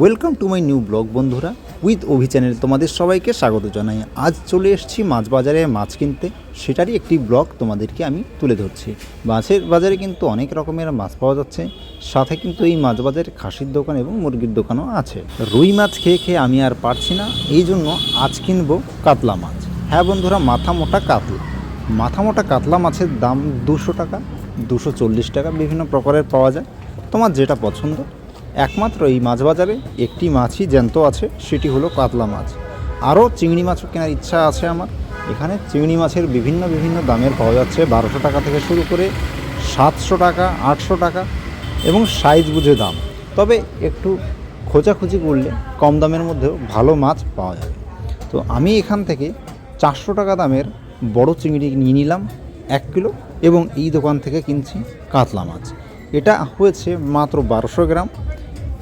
Welcome to my new blog বন্ধুরা। With Abhi channel তোমাদের সবাইকে স্বাগত জানাই। আজ চলে এসেছি মাছ বাজারে মাছ কিনতে। সেটারই একটি ব্লগ তোমাদেরকে আমি তুলে ধরছি। মাছের বাজারে কিন্তু অনেক রকমের মাছ পাওয়া যাচ্ছে। সাথে কিন্তু এই মাছ বাজারে খাসির দোকান এবং মুরগির দোকানও আছে। রুই মাছ খেয়ে খেয়ে আমি আর পারছি না। এই জন্য আজ কিনবো কাতলা মাছ। হ্যাঁ বন্ধুরা, মাথা মোটা কাতলা। মাথা মোটা কাতলা মাছের দাম দুশো টাকা, দুশো চল্লিশ টাকা বিভিন্ন প্রকারের পাওয়া যায়। তোমার যেটা পছন্দ একমাত্র এই মাছ বাজারে একটি মাছই জ্যান্ত আছে, সেটি হলো কাতলা মাছ। আরও চিংড়ি মাছও কেনার ইচ্ছা আছে আমার। এখানে চিংড়ি মাছের বিভিন্ন বিভিন্ন দামের পাওয়া যাচ্ছে। বারোশো টাকা থেকে শুরু করে সাতশো টাকা, আটশো টাকা এবং সাইজ বুঝে দাম। তবে একটু খোঁজাখুঁজি করলে কম দামের মধ্যেও ভালো মাছ পাওয়া যাবে। তো আমি এখান থেকে চারশো টাকা দামের বড় চিংড়ি নিয়ে নিলাম, এক কিলো, এবং এই দোকান থেকে কিনছি কাতলা মাছ। এটা হয়েছে মাত্র বারোশো গ্রাম।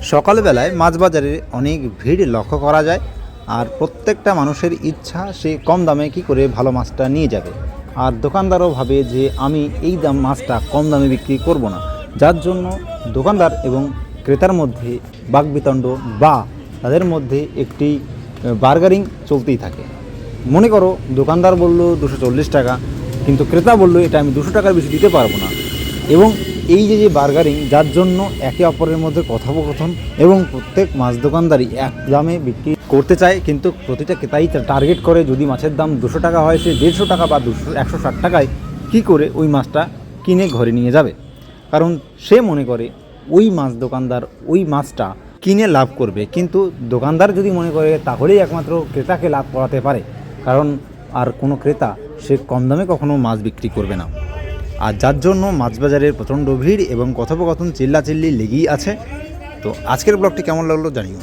সকালবেলায় মাছ বাজারে অনেক ভিড় লক্ষ্য করা যায়, আর প্রত্যেকটা মানুষের ইচ্ছা সে কম দামে কি করে ভালো মাছটা নিয়ে যাবে। আর দোকানদারও ভাবে যে আমি এই দাম মাছটা কম দামে বিক্রি করব না। যার জন্য দোকানদার এবং ক্রেতার মধ্যে বাকবিতণ্ড বা তাদের মধ্যে একটি বার্গারিং চলতেই থাকে। মনে করো দোকানদার বলল দুশো টাকা, কিন্তু ক্রেতা বলল এটা আমি দুশো টাকার বেশি দিতে পারব না। এবং এই যে যে বার্গারিং যার জন্য একে অপরের মধ্যে কথোপকথন এবং প্রত্যেক মাছ দোকানদারই এক দামে বিক্রি করতে চায়, কিন্তু প্রতিটা ক্রেতাই টার্গেট করে যদি মাছের দাম দুশো টাকা হয়, সে দেড়শো টাকা বা দুশো, একশো ষাট টাকায় কী করে ওই মাছটা কিনে ঘরে নিয়ে যাবে? কারণ সে মনে করে ওই মাছ দোকানদার ওই মাছটা কিনে লাভ করবে, কিন্তু দোকানদার যদি মনে করে তাহলেই একমাত্র ক্রেতাকে লাভ করাতে পারে। কারণ আর কোনো ক্রেতা সে কম দামে কখনো মাছ বিক্রি করবে না। আর যার জন্য মাছ বাজারের প্রচণ্ড ভিড় এবং কথোপকথন চিল্লাচিল্লি লেগেই আছে। তো আজকের ব্লগটি কেমন লাগল জানিও।